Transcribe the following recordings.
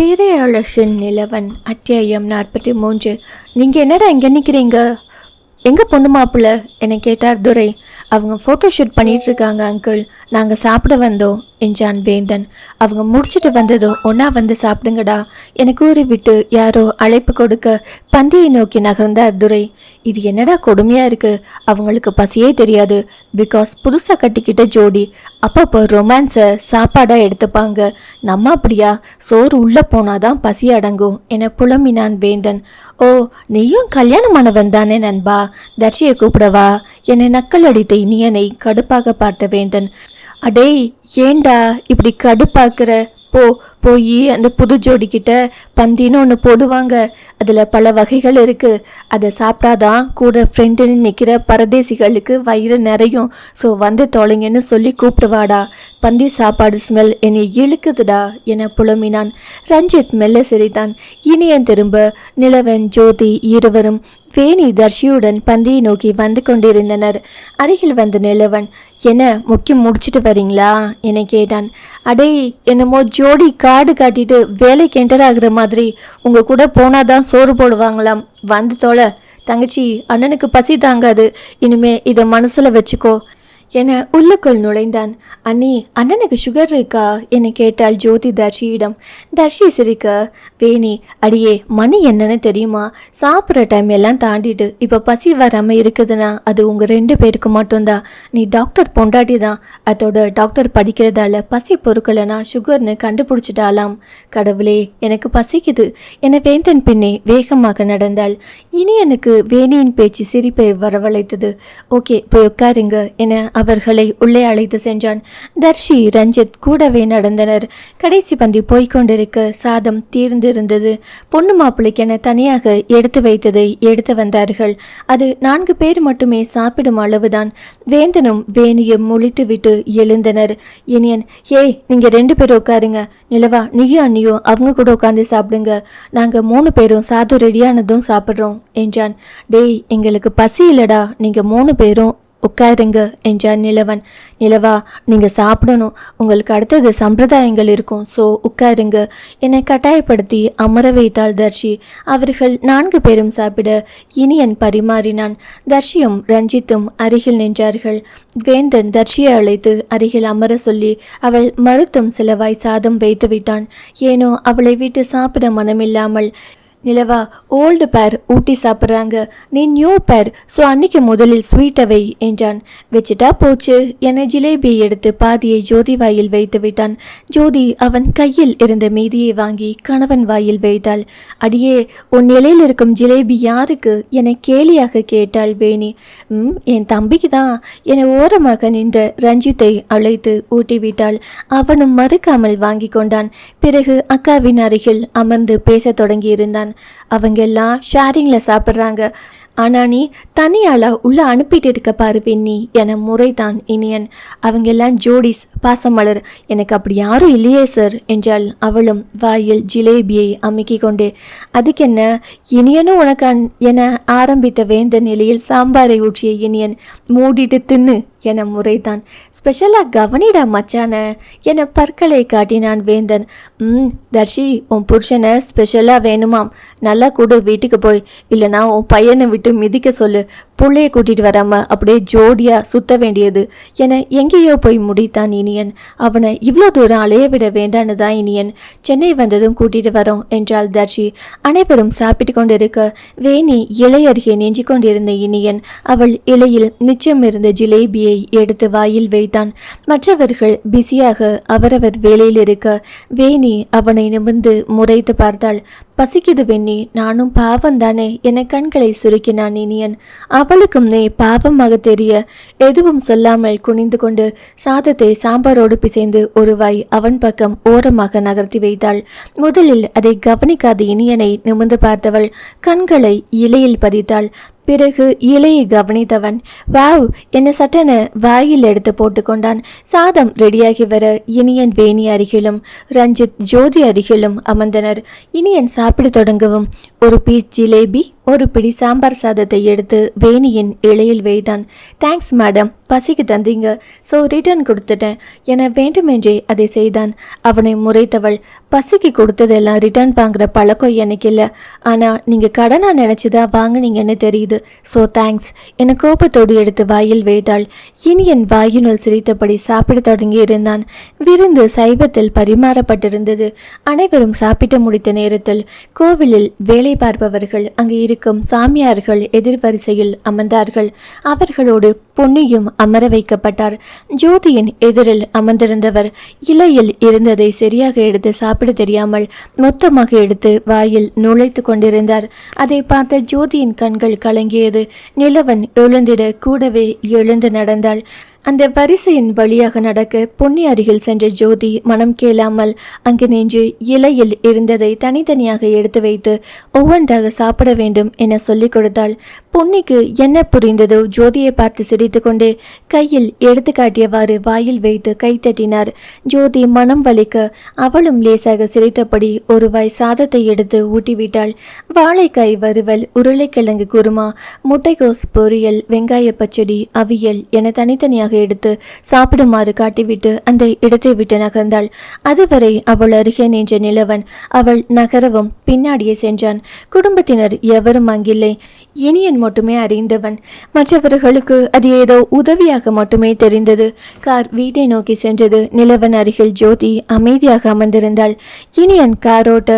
பேரையழகின் நிலவன் அத்தியாயம் நாற்பத்தி மூன்று. நீங்கள் என்னடா இங்கே நிற்கிறீங்க எங்கே பொண்ணு மாப்பிள்ள? என கேட்டார் துரை. அவங்க ஃபோட்டோ ஷூட் பண்ணிட்டு இருக்காங்க அங்கிள் நாங்கள் சாப்பிட வந்தோம் என்றான் வேந்தன். அவங்க முடிச்சிட்டு வந்ததும் ஒன்றா வந்து சாப்பிடுங்கடா. என கூறிவிட்டு யாரோ அழைப்பு கொடுக்க பந்தியை நோக்கி நகர்ந்தார் துரை. இது என்னடா கொடுமையாக இருக்கு? அவங்களுக்கு பசியே தெரியாது. பிகாஸ் புதுசாக கட்டிக்கிட்ட ஜோடி. அப்பப்போ ரொமான்ஸை சாப்பாடாக எடுத்துப்பாங்க. நம்ம அப்படியா? சோறு உள்ளே போனாதான் பசி அடங்கும் என புலம்பினான் வேந்தன். ஓ நீயும் கல்யாணமானவன் தானே நண்பா? தர்ஷியை கூப்பிடவா? என்னை நக்கல் அடித்து இனியனை கடுப்பாக பார்த்த வேந்தன் அடேய் ஏண்டா இப்படி கடுப்பாக்குற? போ போய் அந்த புது ஜோடிக்கிட்ட பந்தின்னு ஒன்று போடுவாங்க. அதில் பல வகைகள் இருக்குது அதை சாப்பிட்டாதான் கூட ஃப்ரெண்டுன்னு நிற்கிற பரதேசிகளுக்கு வயிறு நிறையும். ஸோ வந்து தொலைங்கன்னு சொல்லி கூப்பிடுவாடா. பந்தி சாப்பாடு ஸ்மெல் என்னை இழுக்குதுடா என புலம்பினான். ரஞ்சித் மெல்ல சிரித்தான். இனியன் திரும்ப நிலவன் ஜோதி இருவரும் வேணி தர்ஷியுடன் பந்தியை நோக்கி வந்து கொண்டிருந்தனர். அருகில் வந்த நிலவன் என்ன முக்கியம் முடிச்சிட்டு வரீங்களா? என கேட்டான். அடே என்னமோ ஜோடி காடு காட்டிட்டு வேலைக்கு என்டர் ஆகுற மாதிரி உங்க கூட போனாதான் சோறு போடுவாங்களாம். வந்து தொலை தங்கச்சி அண்ணனுக்கு பசி தாங்காது. இனிமே இதை மனசுல வச்சுக்கோ. என உள்ளுக்குள் நுழைந்தான். அண்ணி அண்ணனுக்கு சுகர் இருக்கா? என கேட்டாள் ஜோதி தர்ஷியிடம். தர்ஷி சிரிக்க வேணி அடியே மணி என்னன்னு தெரியுமா? சாப்பிட்ற டைம் எல்லாம் தாண்டிட்டு இப்போ பசி வராமல் இருக்குதுன்னா அது உங்கள் ரெண்டு பேருக்கு மட்டும்தான் நீ டாக்டர் பொண்டாட்டி தான். அதோட டாக்டர் படிக்கிறதால பசி பொறுக்கலைனா சுகர்னு கண்டுபிடிச்சிட்டாலாம் கடவுளே எனக்கு பசிக்குது. என வேந்தன் பின்னே வேகமாக நடந்தாள். இனி எனக்கு வேணியின் பேச்சு சிரிப்பை வரவழைத்தது. ஓகே போய் உட்காருங்க என அவர்களை உள்ளே அழைத்து சென்றான். தர்ஷி ரஞ்சித் கூடவே நடந்தனர். கடைசி பந்தி போய்க்கொண்டிருக்க சாதம் தீர்ந்திருந்தது. பொண்ணு மாப்பிள்ளைக்கென தனியாக எடுத்து வைத்ததை எடுத்து வந்தார்கள். அது நான்கு பேர் மட்டுமே சாப்பிடும் அளவுதான். வேந்தனும் வேணியும் முழித்துவிட்டு எழுந்தனர். இனியன் ஏய் நீங்க ரெண்டு பேரும் உட்காருங்க. நிலவா நீயும் அண்ணியோ அவங்க கூட உட்காந்து சாப்பிடுங்க. நாங்க மூணு பேரும் சாதம் ரெடியானதும் சாப்பிட்றோம் என்றான். டேய் எங்களுக்கு பசி இல்லடா. நீங்க மூணு பேரும் உட்காருங்க என்றார் நிலவன். நிலவா நீங்கள் சாப்பிடணும். உங்களுக்கு அடுத்தது சம்பிரதாயங்கள் இருக்கும். ஸோ உட்காருங்க என்னை கட்டாயப்படுத்தி அமர வைத்தாள் தர்ஷி. அவர்கள் நான்கு பேரும் சாப்பிட இனியன் பரிமாறினான். தர்ஷியும் ரஞ்சித்தும் அருகில் நின்றார்கள். வேந்தன் தர்ஷியை அழைத்து அருகில் அமர சொல்லி அவள் மறுத்தும் சிலவாய் சாதம் வைத்து விட்டான். ஏனோ அவளை விட்டு சாப்பிட மனமில்லாமல் நிலவா ஓல்டு பேர் ஊட்டி சாப்பிட்றாங்க. நீ நியூ பேர் ஸோ அன்னைக்கு முதலில் ஸ்வீட்டை வை என்றான். வச்சுட்டா போச்சு. என ஜிலேபியை எடுத்து பாதியை ஜோதி வாயில் வைத்து விட்டான். ஜோதி அவன் கையில் இருந்த மீதியை வாங்கி கணவன் வாயில் வைத்தாள். அடியே உன் நிலையில் இருக்கும் ஜிலேபி யாருக்கு? என கேலியாக கேட்டாள் வேணி. ம் என் தம்பிக்கு தான் என ஓரமாக நின்ற ரஞ்சித்தை அழைத்து ஊட்டிவிட்டாள் அவனும் மறுக்காமல் வாங்கி கொண்டான். பிறகு அக்காவின் அருகில் அமர்ந்து பேசத் தொடங்கியிருந்தான். அவங்க எல்லாம் ஷேரிங்கில் சாப்பிட்றாங்க. ஆனால் நீ தனியால் உள்ளே அனுப்பிட்டு இருக்க பாரு பெண்ணி. என முறைதான் இனியன். அவங்க எல்லாம் ஜோடிஸ் பாசமலர். எனக்கு அப்படி யாரும் இல்லையே சார் என்றாள் அவளும் வாயில் ஜிலேபியை அமுக்கிக் கொண்டே. அதுக்கென்ன இனியனும் உனக்கு என ஆரம்பித்த வேந்த நிலையில் சாம்பாரை ஊற்றிய இனியன் மூடிட்டு தின்னு என முறைதான். ஸ்பெஷலாக கவனிடா மச்சான என பற்களை காட்டினான் வேந்தன். ம் தர்ஷி உன் புருஷனை ஸ்பெஷலாக வேணுமாம். நல்லா கூடு வீட்டுக்கு போய். இல்லைனா உன் பையனை விட்டு மிதிக்க சொல்லு. புள்ளைய கூட்டிட்டு வராம அப்படியே ஜோடியா சுத்த வேண்டியது என எங்கேயோ போய் முடித்தான் இனியன். அவனை இவ்வளோ தூரம் அலைய விட வேண்டான்னு தான் இனியன். சென்னை வந்ததும் கூட்டிட்டு வரோம் என்றாள் தர்ஷி. அனைவரும் சாப்பிட்டு கொண்டிருக்க வேணி இலை அருகே நெஞ்சு கொண்டிருந்த இனியன் அவள் இலையில் நிச்சயம் இருந்த ஜிலேபியை எடுத்து வாயில் வைத்தான். மற்றவர்கள் பிஸியாக அவரவர் வேலையில் இருக்க வேணி அவனை நிமிர்ந்து முறைத்து பார்த்தாள். பசிக்குது வெண்ணி நானும் பாவம் தானே என கண்களை சுருக்கினான் இனியன். அவளுக்கும் நீ பாவமாக தெரிய எதுவும் சொல்லாமல் குனிந்து கொண்டு சாதத்தை சாம்பாரோடு பிசைந்து ஒரு வாய் அவன் பக்கம் ஓரமாக நகர்த்தி வைத்தாள். முதலில் அதை கவனிக்காத இனியனை நிமிர்ந்து பார்த்தவள் கண்களை இலையில் பதித்தாள். பிறகு இலையை கவனித்தவன் வாவ் என்ன சட்டென வாயில் எடுத்து போட்டுக்கொண்டான். சாதம் ரெடியாகி வர இனியன் வேணி அருகிலும் ரஞ்சித் ஜோதி அருகிலும் அமர்ந்தனர். இனியன் சாப்பிட தொடங்கவும். ஒரு பீஸ் ஜிலேபி ஒரு பிடி சாம்பார் சாதத்தை எடுத்து வேணியின் இலையில் வைத்தான். Thanks madam. பசிக்கு தந்தீங்க. ஸோ ரிட்டர்ன் கொடுத்துட்டேன். என வேண்டுமென்றே அதை செய்தான். அவனை முறைத்தவள் பசிக்கு கொடுத்ததெல்லாம் ரிட்டர்ன் வாங்குற பழக்கம் எனக்கு இல்லை. ஆனால் நீங்கள் கடனாக நினச்சிதா வாங்குனீங்கன்னு தெரியுது. ஸோ தேங்க்ஸ் என கோபத்தோடு எடுத்து வாயில் வைத்தாள். இனி என் வாயினுள் சிரித்தபடி சாப்பிடத் தொடங்கி இருந்தான். விருந்து சைவத்தில் பரிமாறப்பட்டிருந்தது. அனைவரும் சாப்பிட்டு முடித்த நேரத்தில் கோவிலில் வேலை பார்ப்பவர்கள் அங்கு இருக்கும் சாமியார்கள் எதிர்வரிசையில் அமர்ந்தார்கள். அவர்களோடு பொன்னியும் அமர வைக்கப்பட்டார் ஜோதியின் எதிரில் அமர்ந்திருந்தவர் இலையில் இருந்ததை சரியாக எடுத்து சாப்பிட தெரியாமல் மொத்தமாக எடுத்து வாயில் நுழைத்து கொண்டிருந்தார். அதை பார்த்த ஜோதியின் கண்கள் கலங்கியது. நிலவன் எழுந்திட கூடவே எழுந்து நடந்தாள். அந்த வரிசையின் வழியாக நடக்க பொன்னி அருகில் சென்ற ஜோதி மனம் கேளாமல் அங்கு நின்று இலையில் இருந்ததை தனித்தனியாக எடுத்து வைத்து ஒவ்வொன்றாக சாப்பிட வேண்டும் என சொல்லிக் கொடுத்தாள். பொன்னிக்கு என்ன புரிந்ததோ ஜோதியை பார்த்து சிரித்துக்கொண்டே கையில் எடுத்து காட்டியவாறு வாயில் வைத்து கைத்தட்டினார் ஜோதி மனம் வலிக்க அவளும் லேசாக சிரித்தபடி ஒரு வாய் சாதத்தை எடுத்து ஊட்டிவிட்டாள். வாழைக்காய் வறுவல் உருளைக்கிழங்கு குருமா முட்டைகோஸ் பொரியல் வெங்காய பச்சடி அவியல் என தனித்தனியாக எடுத்து சாப்பிடுமாறு காட்டிவிட்டு அந்த இடத்தை விட்டு நகர்ந்தாள். அதுவரை அவள் அருகே நின்ற நிலவன் அவள் நகரவும் பின்னாடியே சென்றான். குடும்பத்தினர் எவரும் அங்கில்லை. இனியன் மட்டுமே அறிந்தவன். மற்றவர்களுக்கு அது ஏதோ உதவியாக மட்டுமே தெரிந்தது. கார் வீட்டை நோக்கி சென்றது. நிலவன் அருகில் ஜோதி அமைதியாக அமர்ந்திருந்தாள். இனியன் காரோட்ட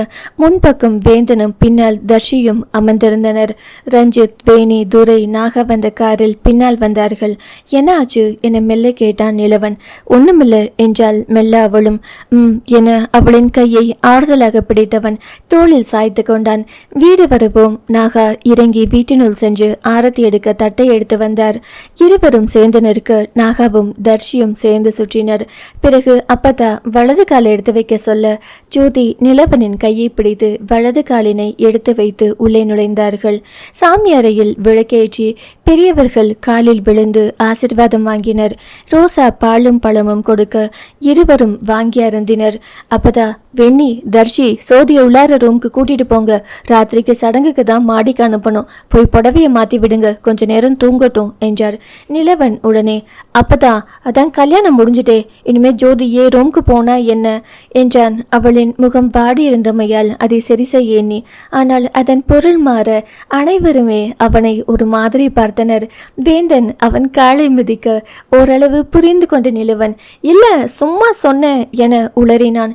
முன்பக்கம் வேந்தனும் பின்னால் தர்ஷியும் அமர்ந்திருந்தனர். ரஞ்சித் வேணி துரை நாக வந்த காரில் பின்னால் வந்தார்கள். என்ன ஆச்சு என மெல்ல கேட்டான் நிலவன். ஒண்ணுமில்லை என்றால் மெல்ல அவளும். ம் என அவளின் கையை ஆறுதலாக பிடித்தவன் தோளில் சாய்த்து கொண்டான். வீடு வரவும். நாகா இறங்கி வீட்டினுள் சென்று ஆரத்தி எடுக்க தட்டை எடுத்து வந்தார். இருவரும் சேர்ந்து நிற்க நாகாவும் தர்ஷியும் சேர்ந்து சுற்றினர். பிறகு அப்பதா வலது காலை எடுத்து வைக்க சொல்ல ஜோதி நிலவனின் கையை பிடித்து வலது காலினை எடுத்து வைத்து உள்ளே நுழைந்தார்கள். சாமி அறையில் விளக்கேற்றி பெரியவர்கள் காலில் விழுந்து ஆசிர்வாதம் வாங்கினர். ரோசா பாலும் பழமும் கொடுக்க இருவரும் வாங்கி அருந்தினர். அப்பதா வெண்ணி தர்ஷி சோதியை உள்ளார ரூம்க்கு கூட்டிட்டு போங்க. ராத்திரிக்கு சடங்குக்கு தான் மாடிக்கு அனுப்பணும். போய் புடவைய மாத்தி விடுங்க. கொஞ்ச நேரம் தூங்கட்டும் என்றார். நிலவன் உடனே அப்பதான் அதான் கல்யாணம் முடிஞ்சுட்டே. இனிமே ஜோதி ஏ ரூம்க்கு போனா என்ன? என்றான். அவளின் முகம் பாடியிருந்தமையால் அதை சரி செய்ய எண்ணி. ஆனால் அதன் பொருள் மாற அனைவருமே அவனை ஒரு மாதிரி பார்த்தனர். வேந்தன் அவன் காலை மிதிக்க ஓரளவு புரிந்து கொண்ட நிலவன் இல்ல சும்மா சொன்னேன் என உளறினான்.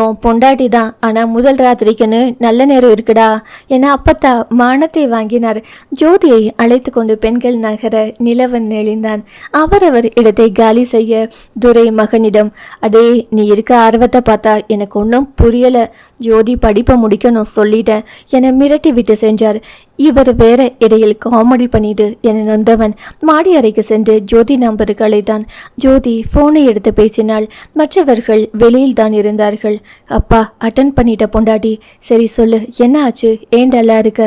நீயும் பொண்டாட்டி தான். ஆனா முதல் ராத்திரிக்குன்னு நல்ல நேரம் இருக்குடா என அப்பத்தா மானத்தை வாங்கினார். ஜோதியை அழைத்து கொண்டு பெண்கள் நகர நிலவன் நெளிந்தான். அவரவர் இடத்தை காலி செய்ய துரை மகனிடம் அடே நீ இருக்க ஆர்வத்தை பார்த்தா எனக்கு ஒன்றும் புரியலை. ஜோதி படிப்பை முடிக்கணும் சொல்லிட்டேன் என மிரட்டி விட்டு சென்றார். இவர் வேற இடையில் காமெடி பண்ணிட்டு என நொந்தவன். மாடி அறைக்கு சென்று ஜோதி நம்பர்களை தான். ஜோதி போனை எடுத்து பேசினாள். மற்றவர்கள் வெளியில் தான் இருந்தார்கள். அப்பா அட்டன் பண்ணிட்ட பொண்டாட்டி. சரி சொல்லு என்ன ஆச்சு? ஏன் டல்லா இருக்க?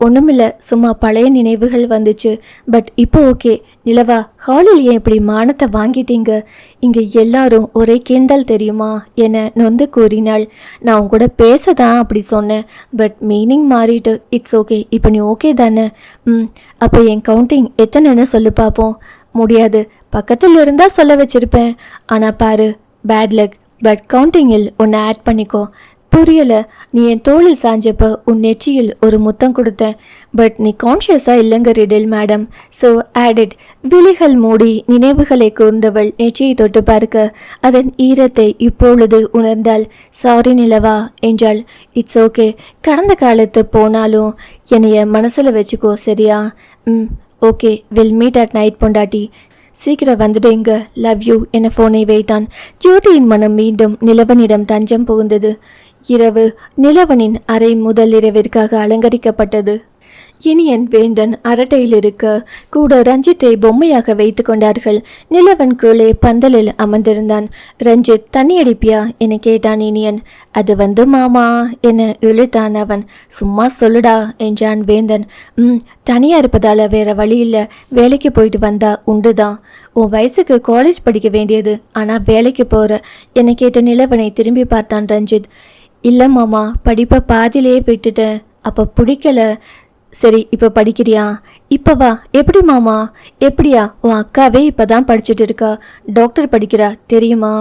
ஒன்றுமில்ல சும்மா பழைய நினைவுகள் வந்துச்சு. பட் இப்போ ஓகே. நிலவா ஹாலில் ஏன் இப்படி மானத்தை வாங்கிட்டீங்க? இங்கே எல்லாரும் ஒரே கிண்டல் தெரியுமா? என நொந்து கூறினாள். நான் உன் கூட பேச தான் அப்படி சொன்னேன். பட் மீனிங் மாறிட்டு இட்ஸ் ஓகே. இப்போ நீ ஓகே தானே? ம். அப்போ என் கவுண்டிங் எத்தனைன்னு சொல்லு பார்ப்போம் முடியாது. பக்கத்தில் இருந்தால் சொல்ல வச்சுருப்பேன். ஆனால் பாரு பேட் லக் பட் கவுண்டிங்கில் ஒன்று ஆட் பண்ணிக்கோ. புரியல. நீ என் தோளில் சாஞ்சப்ப உன் நெற்றியில் ஒரு முத்தம் கொடுத்தேன். பட் நீ கான்ஷியஸா இல்லைங்க ரிடில் மேடம். ஸோ ஆடிட் விழிகள் மூடி நினைவுகளை கூர்ந்தவள் நெற்றியை தொட்டு பார்க்க அதன் ஈரத்தை இப்பொழுது உணர்ந்தாள். சாரி நிலவா என்றாள். இட்ஸ் ஓகே கடந்த காலத்து போனாலும் என்னைய மனசில் வச்சுக்கோ சரியா? ம் okay will meet at night பொண்டாட்டி. சீக்கிரம் வந்துடுங்க. லவ் யூ என ஃபோனை வைத்தான். ஜோதியின் மனம் மீண்டும் நிலவனிடம் தஞ்சம் புகுந்தது. இரவு நிலவனின் அறை முதல் இரவிற்காக அலங்கரிக்கப்பட்டது. இனியன் வேந்தன் அரட்டையில் இருக்க கூட ரஞ்சித்தை பொம்மையாக வைத்து கொண்டார்கள். நிலவன் கீழே பந்தலில் அமர்ந்திருந்தான். ரஞ்சித் தண்ணி அடிப்பியா? என கேட்டான் இனியன். அது வந்து மாமா என இழுத்தான் அவன். சும்மா சொல்லுடா என்றான் வேந்தன். ம் தனியா இருப்பதால வேற வழி இல்லை. வேலைக்கு போயிட்டு வந்தா உண்டுதான் உன் வயசுக்கு காலேஜ் படிக்க வேண்டியது. ஆனா வேலைக்கு போற என கேட்ட நிலவனை திரும்பி பார்த்தான் ரஞ்சித். இல்லை மாமா படிப்பை பாதியிலேயே விட்டுட்டேன். அப்போ பிடிக்கல. சரி இப்போ படிக்கிறியா? இப்போ வா. எப்படி மாமா? எப்படியா? உன் அக்காவே இப்போ தான் படிச்சுட்டு இருக்கா. டாக்டர் படிக்கிறா. தெரியுமா?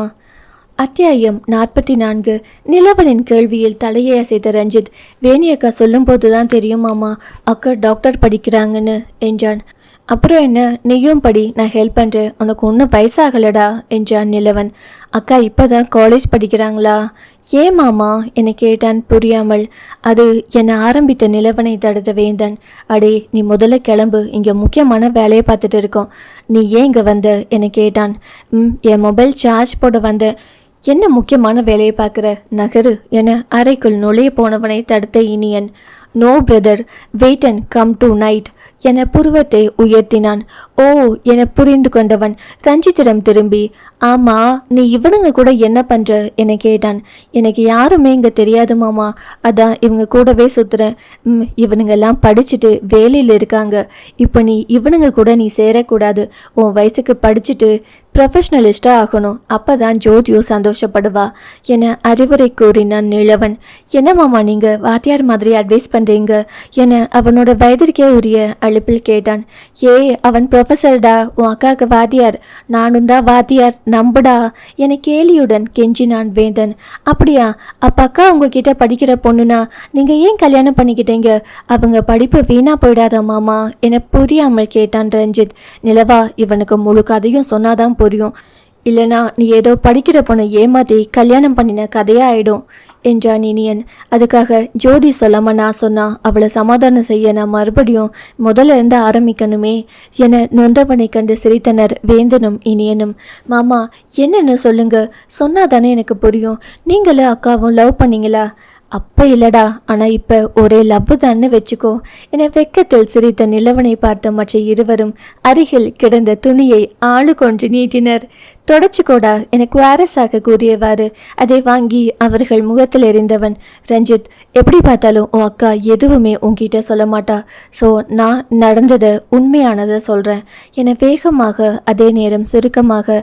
அத்தியாயம் நாற்பத்தி நான்கு நிலவனின் கேள்வியில் தலையை அசைத்த ரஞ்சித் வேணி அக்கா சொல்லும்போது தான் தெரியும் மாமா. அக்கா டாக்டர் படிக்கிறாங்கன்னு என்றான். அப்புறம் என்ன? நீயும் படி. நான் ஹெல்ப் பண்ணுறேன் உனக்கு ஒன்றும் வயசாகலடா என்றான் நிலவன். அக்கா இப்போ தான் காலேஜ் படிக்கிறாங்களா? ஏன் மாமா என கேட்டான் புரியாமல். அது என்னை ஆரம்பித்த நிலவனை தடுத்த வேந்தன். அடே நீ முதல்ல கிளம்பு. இங்கே முக்கியமான வேலையை பார்த்துட்டு இருக்கோம். நீ ஏன் இங்கே வந்த? என கேட்டான். ம் என் மொபைல் சார்ஜ் போட வந்த. என்ன முக்கியமான வேலையை பார்க்குற? நகரு என அறைக்குள் நுழைய போனவனை தடுத்த Iniyan. No brother. Wait and come tonight. என புருவத்தை உயர்த்தினான். ஓ என புரிந்து கொண்டவன் ரஞ்சித்திடம் திரும்பி ஆமா நீ இவனுங்க கூட என்ன பண்ற? என கேட்டான். எனக்கு யாருமே இங்க தெரியாது மாமா. அதான் இவங்க கூடவே சுத்துறேன் ம் இவனுங்க எல்லாம் படிச்சுட்டு வேலையில் இருக்காங்க. இப்போ நீ இவனுங்க கூட நீ சேரக்கூடாது. உன் வயசுக்கு படிச்சுட்டு ப்ரொஃபஷ்னலிஸ்டா ஆகணும். அப்போ தான் ஜோதியோ சந்தோஷப்படுவா என அறிவுரை கூறினான் நிலவன் என்ன மாமா நீங்கள் வாத்தியார் மாதிரி அட்வைஸ் பண்ணுறீங்க என அவனோட வயதிற்கே உரிய அழைப்பில் கேட்டான். ஏ அவன் ப்ரொஃபஸர்டா உன் அக்காவுக்கு வாத்தியார். நானும் தான் வாத்தியார். நம்புடா என கேலியுடன் கெஞ்சினான் வேந்தன். அப்படியா? அப்போ அக்கா உங்ககிட்ட படிக்கிற பொண்ணுனா நீங்கள் ஏன் கல்யாணம் பண்ணிக்கிட்டீங்க? அவங்க படிப்பு வீணா போயிடாதா மாமா? என புரியாமல் கேட்டான் ரஞ்சித். நிலவா இவனுக்கு முழு கதையும் சொன்னாதான் புரியும் புரியும். இல்லனா நீ ஏதோ படிக்கிற பொண்ணை ஏமாத்தி கல்யாணம் பண்ணின கதையாயிடும் என்றான் இனியன். அதுக்காக ஜோதி சொல்லாம நான் சொன்னா அவளை சமாதானம் செய்ய நான் மறுபடியும் முதல்ல இருந்து ஆரம்பிக்கணுமே என நொந்தவனை கண்டு சிரித்தனர் வேந்தனும் இனியனும். மாமா என்னன்னு சொல்லுங்க சொன்னாதானே எனக்கு புரியும். நீங்களே அக்காவும் லவ் பண்ணீங்களா? அப்போ இல்லடா. ஆனால் இப்போ ஒரே லவ் தான்னு வச்சுக்கோ. என வெக்கத்தில் சிரித்த நிலவனை பார்த்த மற்ற இருவரும் அருகில் கிடந்த துணியை ஆளு கொன்று நீட்டினர். தொடச்சிக்கோடா எனக்கு வாரசாக கூறியவாறு அதை வாங்கி அவர்கள் முகத்தில் எறிந்தவன் ரஞ்சித் எப்படி பார்த்தாலும் உன் அக்கா எதுவுமே உன்கிட்ட சொல்ல மாட்டா. ஸோ நான் நடந்ததை உண்மையானதை சொல்கிறேன் என வேகமாக அதே நேரம் சுருக்கமாக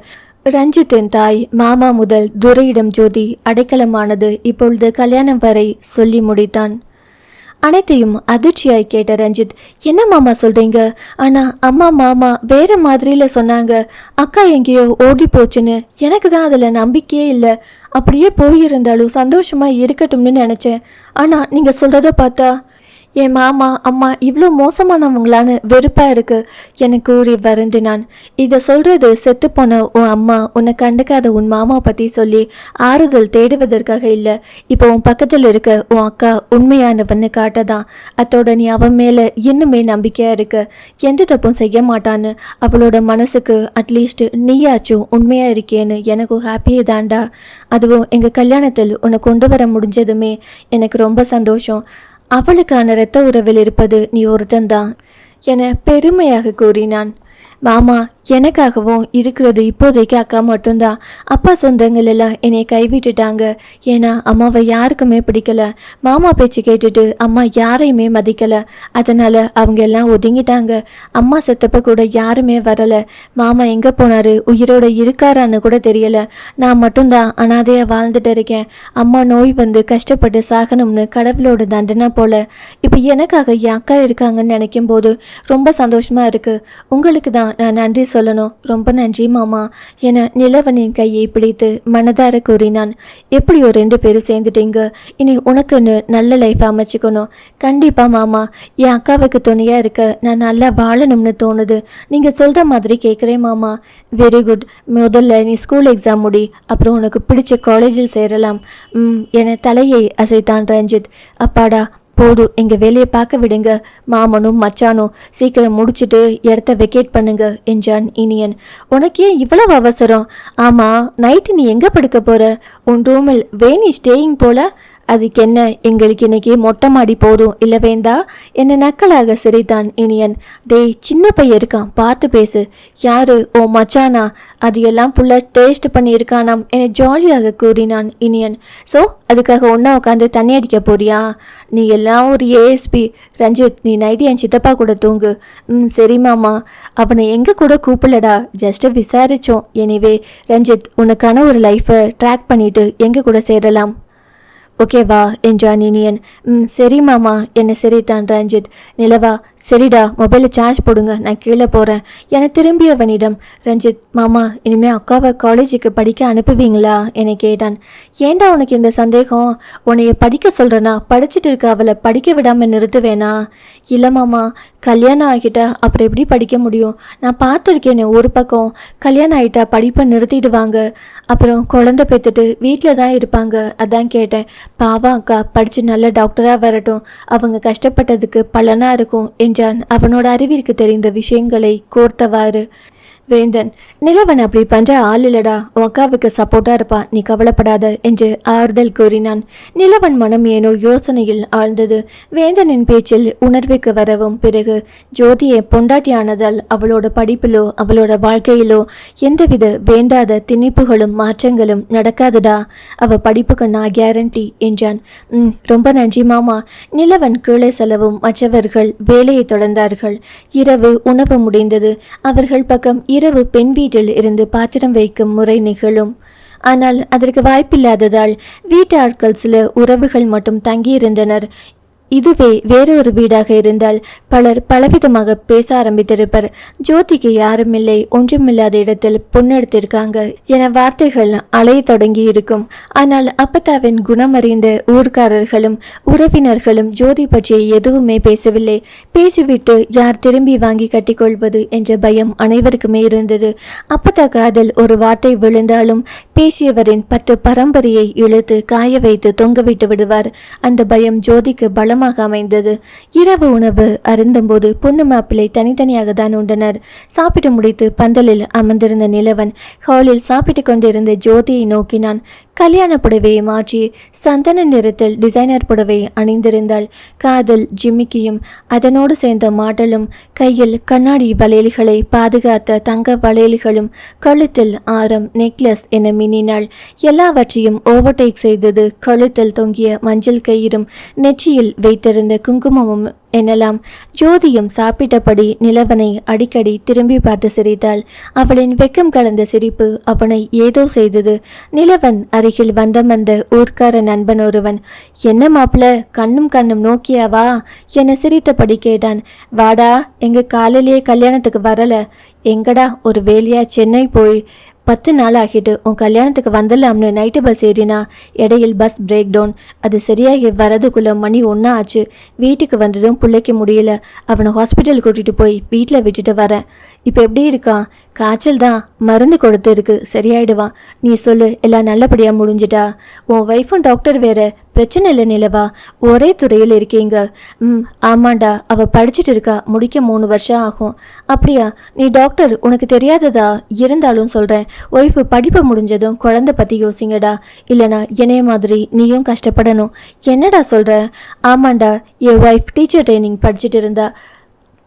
ரஞ்சித்தின் தாய் மாமா முதல் துரையிடம் ஜோதி அடைக்கலமானது இப்பொழுது கல்யாணம் வரை சொல்லி முடித்தான். அனைத்தையும் அதிர்ச்சியாய் கேட்ட ரஞ்சித் என்ன மாமா சொல்றீங்க? ஆனா அம்மா மாமா வேற மாதிரியில சொன்னாங்க. அக்கா எங்கேயோ ஓடி போச்சுன்னு. எனக்கு தான் அதுல நம்பிக்கையே இல்லை. அப்படியே போயிருந்தாலும் சந்தோஷமா இருக்கட்டும்னு நினைச்சேன். ஆனா நீங்க சொல்றத பார்த்தா என் மாமா அம்மா இவ்வளோ மோசமானவங்களான்னு வெறுப்பாக இருக்கு. என கூறி வருந்தினான். இதை சொல்கிறது செத்துப்போன உன் அம்மா உன்னை கண்டுக்காத உன் மாமா பற்றி சொல்லி ஆறுதல் தேடுவதற்காக இல்லை. இப்போ உன் பக்கத்தில் இருக்க உன் அக்கா உண்மையானவன்னு காட்டதான். அத்தோட நீ அவன் மேலே இன்னுமே நம்பிக்கையாக இருக்க. எந்த தப்பும் செய்ய மாட்டான்னு அவளோட மனசுக்கு அட்லீஸ்ட் நீயாச்சும் உண்மையாக இருக்கேன்னு எனக்கும் ஹாப்பியே தான்டா. அதுவும் எங்கள் கல்யாணத்தில் உன்னை கொண்டு வர முடிஞ்சதுமே எனக்கு ரொம்ப சந்தோஷம். அவளுக்கான இரத்த உறவில் இருப்பது நீ ஒருத்தன்தான் என பெருமையாக கூறினான். மாமா எனக்காகவும் இருக்கிறது இப்போதைக்கு அக்கா மட்டும்தான். அப்பா சொந்தங்கள் எல்லாம் என்னை கைவிட்டுட்டாங்க. ஏன்னா அம்மாவை யாருக்குமே பிடிக்கல. மாமா பேச்சு கேட்டுட்டு அம்மா யாரையுமே மதிக்கல. அதனால அவங்க எல்லாம் ஒதுங்கிட்டாங்க. அம்மா செத்தப்ப கூட யாருமே வரல. மாமா எங்க போனாரு? உயிரோட இருக்காரான்னு கூட தெரியல. நான் மட்டும்தான் அனாதையா வாழ்ந்துட்டு இருக்கேன். அம்மா நோய் வந்து கஷ்டப்பட்டு சாகணும்னு கடவுளோட தண்டனை போல. இப்போ எனக்காக என் அக்கா இருக்காங்கன்னு நினைக்கும் போது ரொம்ப சந்தோஷமா இருக்கு. உங்களுக்கு தான் நான் நன்றி சொல்லணும். ரொம்ப நன்றி மாமா. என நிலவனின் கையை பிடித்து மனதார கூறினான். எப்படியோ ரெண்டு பேரும் சேர்ந்துட்டீங்க? இனி உனக்குன்னு நல்ல லைஃப் அமைச்சுக்கணும். கண்டிப்பா மாமா. என் அக்காவுக்கு துணையா இருக்க நான் நல்லா வாழணும்னு தோணுது. நீங்க சொல்ற மாதிரி கேட்குறேன் மாமா. வெரி குட் முதல்ல நீ ஸ்கூல் எக்ஸாம் முடி. அப்புறம் உனக்கு பிடிச்ச காலேஜில் சேரலாம். ம் என தலையை அசைத்தான் ரஞ்சித். அப்பாடா போதும் எங்க வேலையை பார்க்க விடுங்க. மாமனும் மச்சானும் சீக்கிரம் முடிச்சிட்டு இடத்த வெக்கேட் பண்ணுங்க என்றான் இனியன். உனக்கு ஏன் இவ்வளவு அவசரம்? ஆமா நைட்டு நீ எங்க படுக்க போற? உன் ரூமில் வேணி ஸ்டேயிங் போல? அதுக்கு என்ன எங்களுக்கு இன்னைக்கு மொட்டை மாடி போதும் இல்லை வேண்டா? என்னை நக்கலாக சிரித்தான் இனியன். டேய் சின்ன பையன் இருக்கான் பார்த்து பேசு. யாரு? ஓ மச்சானா? அது எல்லாம் புள்ள டேஸ்ட் பண்ணியிருக்கானாம் என ஜாலியாக கூறினான் இனியன். ஸோ அதுக்காக ஒன்றா உட்காந்து தண்ணி அடிக்க போறியா? நீ எல்லாம் ஒரு ஏஎஸ்பி ரஞ்சித் நீ நைட்டு என் சித்தப்பா கூட தூங்கு. ம் சரி மாமா. அவனை எங்கே கூட கூப்பிடலடா? ஜஸ்ட்டு விசாரிச்சோம். எனிவே ரஞ்சித் உனக்கான ஒரு லைஃப்பை ட்ராக் பண்ணிட்டு எங்கள் கூட சேரலாம். ஓகேவா என்றான் இனியன். ம் சரி மாமா என்னை சிரித்தான் ரஞ்சித் நிலவா சரிடா மொபைலில் சார்ஜ் போடுங்க நான் கீழே போகிறேன் என திரும்பியவனிடம் ரஞ்சித் மாமா இனிமே அக்காவை காலேஜுக்கு படிக்க அனுப்புவீங்களா? என கேட்டான். ஏன்டா உனக்கு இந்த சந்தேகம்? உன்னைய படிக்க சொல்கிறேனா படிச்சுட்டு இருக்க அவளை படிக்க விடாமல் நிறுத்துவேனா? இல்லை மாமா கல்யாணம் ஆகிட்டா அப்புறம் எப்படி படிக்க முடியும்? நான் பார்த்துருக்கேனே ஒரு பக்கம். கல்யாணம் ஆகிட்டா படிப்பை நிறுத்திடுவாங்க. அப்புறம் குழந்தை பெற்றுட்டு வீட்டில் தான் இருப்பாங்க. அதான் கேட்டேன். பாவம் அக்கா படித்து நல்ல டாக்டராக வரட்டும். அவங்க கஷ்டப்பட்டதுக்கு பலனாக இருக்கும் என்றான். அவனோட அறிவிற்கு தெரிந்த விஷயங்களை கோர்த்தவாறு வேந்தன் நிலவன் அப்படி பண்ற ஆள் இல்லடா. உன் அக்காவுக்கு சப்போர்ட்டா இருப்பா. நீ கவலைப்படாத என்று ஆறுதல் கூறினான். நிலவன் மனம் ஏனோ யோசனையில் ஆழ்ந்தது. வேந்தனின் பேச்சில் உணர்வுக்கு வரவும் பிறகு ஜோதியை பொண்டாட்டியானதால் அவளோட படிப்பிலோ அவளோட வாழ்க்கையிலோ எந்தவித வேண்டாத திணிப்புகளும் மாற்றங்களும் நடக்காதுடா. அவ படிப்புக்கு நான் கேரண்டி என்றான். ம் ரொம்ப நன்றி மாமா. நிலவன் கீழே செலவும் மற்றவர்கள் வேலையை தொடர்ந்தார்கள். இரவு உணவு முடிந்தது. அவர்கள் பக்கம் இரவு பெண் வீட்டில் இருந்து பாத்திரம் வைக்கும் முறை நிகழும். ஆனால் அதற்கு வாய்ப்பில்லாததால் வீட்டு ஆட்கள் சில உறவுகள் மட்டும் தங்கியிருந்தனர். இதுவே வேறொரு வீடாக இருந்தால் பலர் பலவிதமாக பேச ஆரம்பித்திருப்பர். ஜோதிக்கு யாருமில்லை ஒன்றுமில்லாத இடத்தில் பொண்ணெடுத்திருக்காங்க என வார்த்தைகள் அலைய தொடங்கி இருக்கும் ஆனால் அப்பத்தாவின் குணமறிந்த ஊர்க்காரர்களும் உறவினர்களும் ஜோதி பற்றி எதுவுமே பேசவில்லை. பேசிவிட்டு யார் திரும்பி வாங்கி கட்டிக்கொள்வது என்ற பயம் அனைவருக்குமே இருந்தது. அப்பத்தா காதல் ஒரு வார்த்தை விழுந்தாலும் பேசியவரின் பத்து பரம்பரையை இழுத்து காய வைத்து தொங்கவிட்டு விடுவார். அந்த பயம் ஜோதிக்கு பலமாக அமைந்தது. இரவு உணவு அருந்தும்போது பொண்ணு மாப்பிள்ளை தனித்தனியாக தான் உண்டனர். சாப்பிட்டு முடித்து பந்தலில் அமர்ந்திருந்த நிலவன் ஹாலில் சாப்பிட்டு கொண்டிருந்த ஜோதியை நோக்கினான். கல்யாண புடவையை மாற்றி சந்தன நிறத்தில் டிசைனர் புடவை அணிந்திருந்தாள். காதல் ஜிம்மிக்கியும் அதனோடு சேர்ந்த மாடலும் கையில் கண்ணாடி வளையல்களை பாதுகாத்த தங்க வளையல்களும் கழுத்தில் ஆரம் நெக்லஸ் என மின்னினாள். எல்லாவற்றையும் ஓவர்டேக் செய்தது கழுத்தில் தொங்கிய மஞ்சள் கயிறும் நெற்றியில் வைத்திருந்த குங்குமமும் எனலாம் ஜோதியும் சாப்பிட்டபடி நிலவனை அடிக்கடி திரும்பி பார்த்து சிரித்தாள். அவளின் வெக்கம் கலந்த சிரிப்பு அவனை ஏதோ செய்தது. நிலவன் அருகில் வந்தமந்த ஊர்க்கார நண்பன் ஒருவன் என்ன மாப்பிள கண்ணும் கண்ணும் நோக்கியாவா என சிரித்தபடி கேட்டான். வாடா எங்க காலையிலேயே கல்யாணத்துக்கு வரல. எங்கடா ஒரு வேலையா சென்னை போய் பத்து நாள் ஆகிட்டு உன் கல்யாணத்துக்கு வந்துடலாம்னு நைட்டு பஸ் ஏறினா இடையில் பஸ் பிரேக் டவுன் அது சரியாகி வரதுக்குள்ளே மணி ஒன்றா ஆச்சு. வீட்டுக்கு வந்ததும் பிள்ளைக்க முடியல. அவனை ஹாஸ்பிட்டல் கூட்டிகிட்டு போய் வீட்டில் விட்டுட்டு வரேன். இப்போ எப்படி இருக்கான்? காய்ச்சல் தான் மருந்து கொடுத்து இருக்கு. சரியாயிடுவான். நீ சொல்லு எல்லாம் நல்லபடியாக முடிஞ்சிட்டா? உன் ஒய்ஃபும் டாக்டர் வேற. பிரச்சனை இல்லை நிலவா ஒரே துறையில் இருக்கீங்க. ம் ஆமாண்டா அவள் படிச்சுட்டு இருக்கா முடிக்க மூணு வருஷம் ஆகும். அப்படியா நீ டாக்டர் உனக்கு தெரியாததா? இருந்தாலும் சொல்கிறேன் ஒய்ஃபு படிப்பு முடிஞ்சதும் குழந்தை பற்றி யோசிங்கடா. இல்லைனா என்னைய மாதிரி நீயும் கஷ்டப்படணும். என்னடா சொல்கிற ஆமாண்டா என் ஒய்ஃப் டீச்சர் ட்ரைனிங் படிச்சுட்டு இருந்தா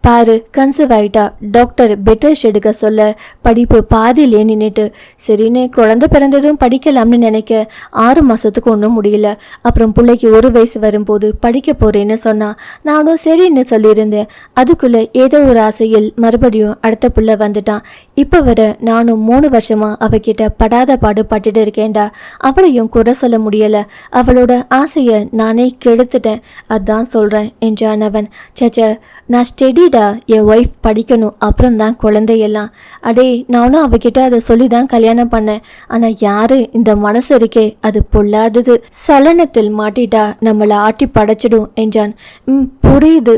பாரு கன்சீவ் ஆயிட்டா. டாக்டர் பெட்டர் ரெஸ்ட் எடுக்க சொல்ல படிப்பு பாதியிலே நின்றுட்டு சரின்னு குழந்தை பிறந்ததும் படிக்கலாம்னு நினைக்க ஆறு மாதத்துக்கு ஒன்றும் முடியல. அப்புறம் பிள்ளைக்கு ஒரு வயசு வரும்போது படிக்க போறேன்னு சொன்னா நானும் சரின்னு சொல்லியிருந்தேன். அதுக்குள்ள ஏதோ ஒரு ஆசையில் மறுபடியும் அடுத்த புள்ள வந்துட்டான். இப்போ வர நானும் மூணு வருஷமாக அவகிட்ட படாத பாடு பட்டுட்டு இருக்கேன்டா. அவளையும் குறை சொல்ல முடியலை. அவளோட ஆசையை நானே கெடுத்துட்டேன். அதான் சொல்கிறேன் என்றான் அவன். சச்ச நான் ஸ்டெடி ஸ்டெடிடா என் ஒய்ஃப் படிக்கணும். அப்புறம் தான் குழந்தையெல்லாம். அடே நானும் அவகிட்ட அதை சொல்லி தான் கல்யாணம் பண்ணேன். ஆனால் யாரு இந்த மனசு இருக்கே? அது பொல்லாதது. சலனத்தில் மாட்டிட்டா. நம்மளை ஆட்டி படைச்சிடும் என்றான். ம் புரியுது.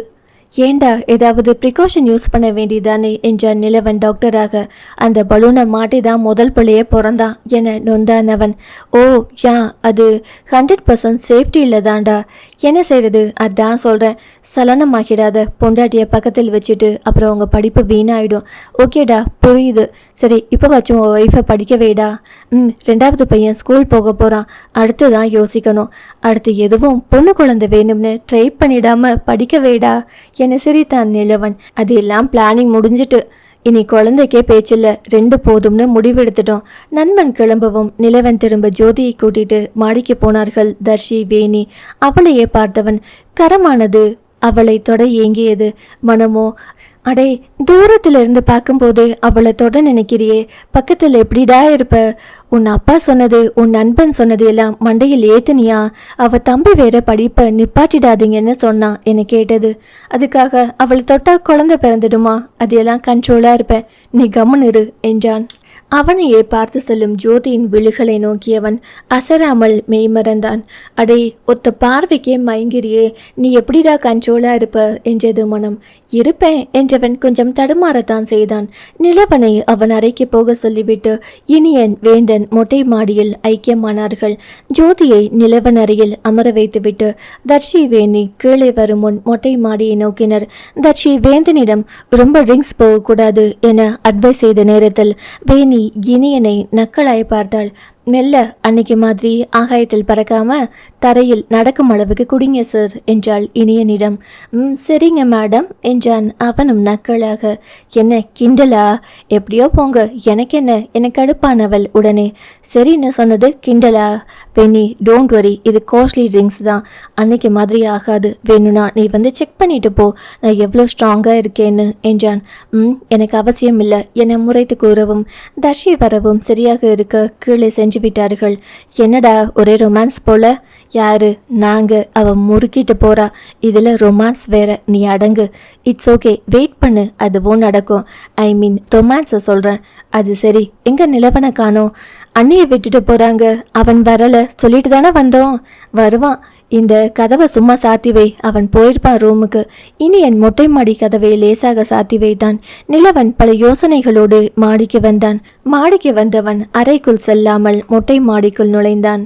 ஏண்டா ஏதாவது ப்ரிகாஷன் யூஸ் பண்ண வேண்டியதானே என்றான் நிலவன் டாக்டராக அந்த பலூனை மாட்டி தான் முதல் பிள்ளையே பிறந்தான் என நொந்தானவன் ஓ யா அது ஹண்ட்ரட் பர்சன்ட் சேஃப்டி இல்லை தாண்டா என்ன செய்யறது அதான் சொல்கிறேன் சலனமாகிடாத பொண்டாட்டியை பக்கத்தில் வச்சுட்டு அப்புறம் உங்கள் படிப்பு வீணாயிடும். ஓகேடா புரியுது. சரி இப்போ வச்சும் உன் ஒய்ஃபை படிக்க வைடா. ம் ரெண்டாவது பையன் ஸ்கூல் போக போகிறான் அடுத்து தான் யோசிக்கணும். அடுத்து எதுவும் பொண்ணு குழந்தை வேணும்னு ட்ரை பண்ணிடாம படிக்க வேடா. என சிரித்தான் நிலவன். அது எல்லாம் பிளானிங் முடிஞ்சிட்டு. இனி குழந்தைக்கே பேச்சில்ல ரெண்டு போதும்னு முடிவெடுத்துட்டோம். நண்பன் கிளம்பவும் நிலவன் திரும்ப ஜோதியை கூட்டிட்டு மாடிக்கு போனார்கள் தர்ஷி வேணி. அவளையே பார்த்தவன். கரமானது அவளை தொட ஏங்கியது. மனமோ அடே தூரத்துல இருந்து பார்க்கும்போது அவளை தொட நினைக்கிறியே. பக்கத்துல எப்படிடா இருப்ப? உன் அப்பா சொன்னது உன் நண்பன் சொன்னது எல்லாம் மண்டையில் ஏத்துனியா? அவ தம்பி வேற படிப்பை நிப்பாட்டிடாதீங்கன்னு சொன்னான் என கேட்டது. அதுக்காக அவளை தொட்டா குழந்தை பிறந்துடுமா? அதையெல்லாம் கண்ட்ரோலா இருப்பேன். நீ கம்முன்னு இரு என்றான். அவனையே பார்த்து செல்லும் ஜோதியின் விழிகளை நோக்கியவன் அசராமல் மெய்மறந்தான். அடே ஒத்த பார்வைக்கே மயங்கிரியே நீ எப்படிடா கஞ்சோலா இருப்ப? என்றது மனம். இருப்பேன் என்றவன் கொஞ்சம் தடுமாறத்தான் செய்தான். நிலவனை அவன் அறைக்கு போக சொல்லிவிட்டு இனியன் வேந்தன் மொட்டை மாடியில் ஐக்கியமானார்கள். ஜோதியை நிலவன் அறையில் அமர வைத்துவிட்டு தர்ஷி வேணி கீழே வரும் முன் மொட்டை மாடியை நோக்கினர். தர்ஷி வேந்தனிடம் ரொம்ப ட்ரிங்க்ஸ் போகக்கூடாது என அட்வைஸ் செய்த நேரத்தில் வேணி இனியனை நக்கலாய் பார்த்தாள். மெல்ல அன்னைக்கு மாதிரி ஆகாயத்தில் பறக்காம தரையில் நடக்கும் அளவுக்கு குடிங்க சார் என்றாள் இனியனிடம். ம் சரிங்க மேடம் என்றான் அவனும் நக்கலாக. என்ன கிண்டலா? எப்படியோ போங்க. எனக்கு என்ன? எனக்கு கடுப்பானவள் உடனே. சரின்னு சொன்னது கிண்டலா? பெண்ணி டோன்ட் வரி இது காஸ்ட்லி ட்ரிங்க்ஸ் தான். அன்னைக்கு மாதிரி ஆகாது. வேணும்னா நீ வந்து செக் பண்ணிட்டு போ. நான் எவ்வளோ ஸ்ட்ராங்காக இருக்கேன்னு என்றான். ம் எனக்கு அவசியம் இல்லை. என்னை முறைத்து கூறவும். தர்ஷி வரவும் சரியாக இருக்க கீழே சென்று விட்டார்கள் என்னடா ஒரே ரொமான்ஸ் போல? யாரு? நாங்க. அவ முறுக்கிட்டு போறா. இதுல ரொமான்ஸ் வேற. நீ அடங்கு. இட்ஸ் ஓகே வெயிட் பண்ணு. அதுவும் நடக்கும். ஐ மீன் ரொமான்ஸை சொல்றேன். அது சரி. எங்க நிலவனை காணோம்? அண்ணியை விட்டுட்டு போறாங்க. அவன் வரல. சொல்லிட்டு தானே வந்தோம். வருவான். இந்த கதவை சும்மா சாத்தி வை. அவன் போயிருப்பான் ரூமுக்கு. இனி என் மொட்டை மாடி கதவை லேசாக சாத்தி வைத்தான். நிலவன் பல யோசனைகளோடு மாடிக்கு வந்தான். மாடிக்கு வந்தவன் அறைக்குள் செல்லாமல் மொட்டை மாடிக்குள் நுழைந்தான்.